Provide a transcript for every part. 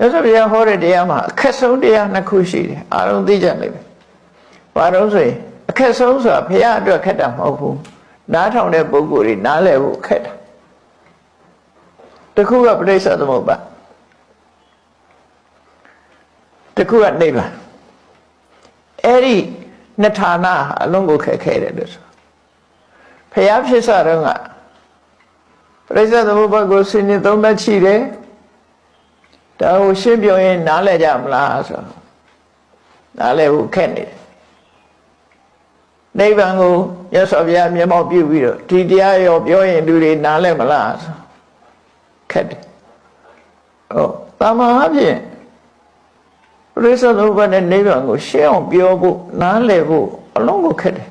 ရသော်ဘုရားဟောတဲ့တရားမှာအခက်ဆုံးတရားနှစ်ခုရှိတယ်အားလုံးသိကြလိမ့်မယ်ဘာလို့ဆိုရင်အခက်ဆုံးဆိုတာဘုရားအတွက်ခက်တာမဟုတ်ဘူးနားထောင်တဲ့ပုဂ္ဂိုလ်တွေနားလည်ဖို့ခက်တာတစ်ခုကပြိဿသမုပ္ပါတစ်ခုကနိဗ္ဗာန်အဲ့ဒီနှစ်ဌာနဟာအလုံးကိုခက်ခဲတယ်လို့ဆိုဘုရားဖြစ်စတော့ကပြိဿသမုပ္ပါကိုစင်နေသုံးသက်ရှိတယ် ဒါကိုရှင်းပြောရင်နားလည်ကြမလားဆိုတော့နားလည်ဖို့ခက်နေတယ်နိဗ္ဗာန်ကိုရသော်ဘုရားမျက်မှောက်ပြုပြီးတော့ဒီတရားရောပြောရင်လူတွေနားလည်မလားဆိုခက်တယ်ဟုတ်တာမန်အဖြစ်ပရိစ္ဆေသမုပ္ပါဒ်နဲ့နိဗ္ဗာန်ကိုရှင်းအောင်ပြောဖို့နားလည်ဖို့အလုံးကိုခက်တယ်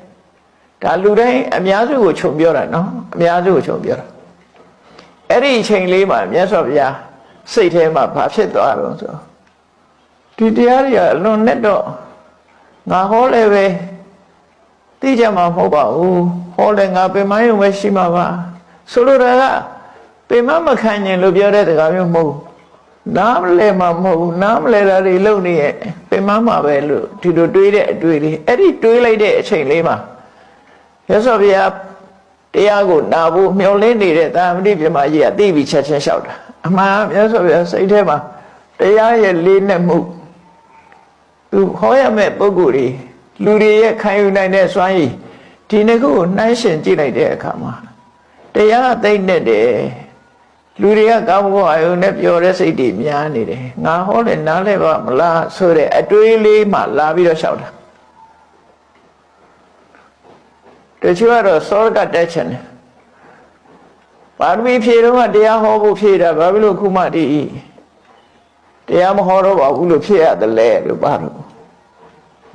ဒါလူတိုင်းအများစုကိုခြုံပြောတာနော်အများစုကိုခြုံပြောတာအဲ့ဒီအချိန်လေးမှာမြတ်စွာဘုရား စိတ်ထဲမှာဘာဖြစ်သွားတော့ဆိုတော့ဒီတရားတွေကအလွန်နဲ့တော့ငါဟောလည်းပဲသိကြမှာမဟုတ်ပါဘူးဟောလည်းငါပင်မယုံပဲရှိမှာပါဆိုလိုတာကပင်မမခံရင်လို့ပြောတဲ့တကားမျိုးမဟုတ်ဘူးနားမလဲမှာမဟုတ်ဘူးနားမလဲတာတွေလုံနေရဲ့ပင်မမှာပဲလို့ဒီလိုတွေးတဲ့အတွေ့လေးအဲ့ဒီတွေးလိုက်တဲ့အချိန်လေးမှာရသော်ဗျာတရားကိုနာဖို့မျောလင်းနေတဲ့တာမတိပြမကြီးကသိပြီးချက်ချင်းလျှောက်တာ အမှန်မြတ်စွာဘုရားစိတ်ထဲမှာတရားရဲ့လေးနဲ့မှုသူဟောရမယ့်ပုဂ္ဂိုလ်တွေလူတွေရဲ့ခံယူနိုင်တဲ့စွမ်းရည်ဒီနှစ်ခုကိုနှိုင်းရှင်ကြည့်လိုက်တဲ့အခါမှာတရားသိမ့်နဲ့တယ်လူတွေကကောင်းကောင်းအယုံနဲ့ပြောတဲ့စိတ်တွေများနေတယ်ငါဟောတယ်နားလဲပါမလားဆိုတဲ့အတွေးလေးမှလာပြီးတော့လျှောက်တာတချို့ကတော့စောရကတက်ချင်တယ် ပါရမီဖြည့်တော့တရားဟောဖို့ဖြည့်တာဘာဖြစ်လို့ခုမှတည်းတရားမဟောတော့ပါဘူးလို့ဖြည့်ရတယ်လေလို့ပါတော့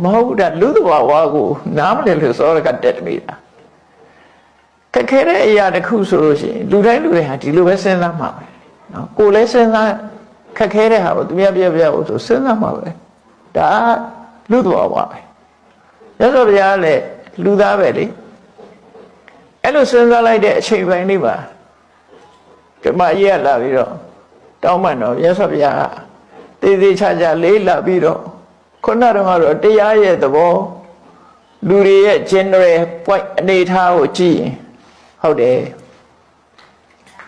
မဟုတ်ဘူးဒါလူတဘာဝကိုနားမလည်လို့စောရကတက်နေတာခက်ခဲတဲ့အရာတစ်ခုဆိုလို့ရှိရင်လူတိုင်းလူတိုင်းဟာဒီလိုပဲစဉ်းစားမှာပဲနော်ကိုယ်လည်းစဉ်းစားခက်ခဲတဲ့ဟာကိုသူများပြပြဖို့ဆိုစဉ်းစားမှာပဲဒါလူတဘာဝပဲရသော်ဘုရားလည်းလူသားပဲလေအဲ့လိုစဉ်းစားလိုက်တဲ့အချိန်ပိုင်းလေးပါ ဓမ္မကြီးကလာပြီးတော့တောင်းပန်တော့မြတ်စွာဘုရားကသေသေးချာချာလေးလာပြီးတော့ခုနကတော့ကတော့တရားရဲ့သဘောလူတွေရဲ့ general point အနေထားကိုကြည့်ရင်ဟုတ်တယ်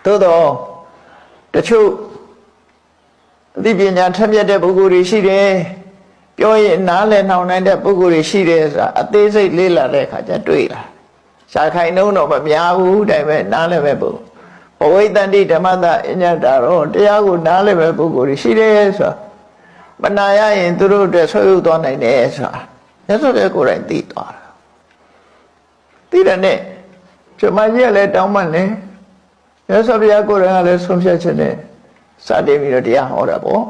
သို့တော့တချို့အသိပညာထက်မြက်တဲ့ပုဂ္ဂိုလ်တွေရှိတယ်ပြောရင်နားလည်နှောင်နိုင်တဲ့ပုဂ္ဂိုလ်တွေရှိတယ်ဆိုတာအသေးစိတ်လေးလာတဲ့အခါကျတွေ့လာရှားခိုင်နှုံးတော့မများဘူးဒါပေမဲ့နားလည်မဲ့ပုဂ္ဂိုလ်ဘ ဝိတ္တန္တိဓမ္မတအညတ္တာတော့တရားကိုနားလည်မဲ့ပုဂ္ဂိုလ်တွေရှိတယ်ဆိုတာမနာရရင်သူတို့အတွက်ဆွေးယူသွားနိုင်တယ်ဆိုတာမြတ်စွာဘုရားကိုယ်တိုင်သိသွားတာသိတယ်နဲ့ဇမကြီးကလည်းတောင်းပန်တယ်မြတ်စွာဘုရားကိုယ်တိုင်ကလည်းဆုံးဖြတ်ချက်နဲ့စတင်ပြီးတော့တရားဟောတာပေါ့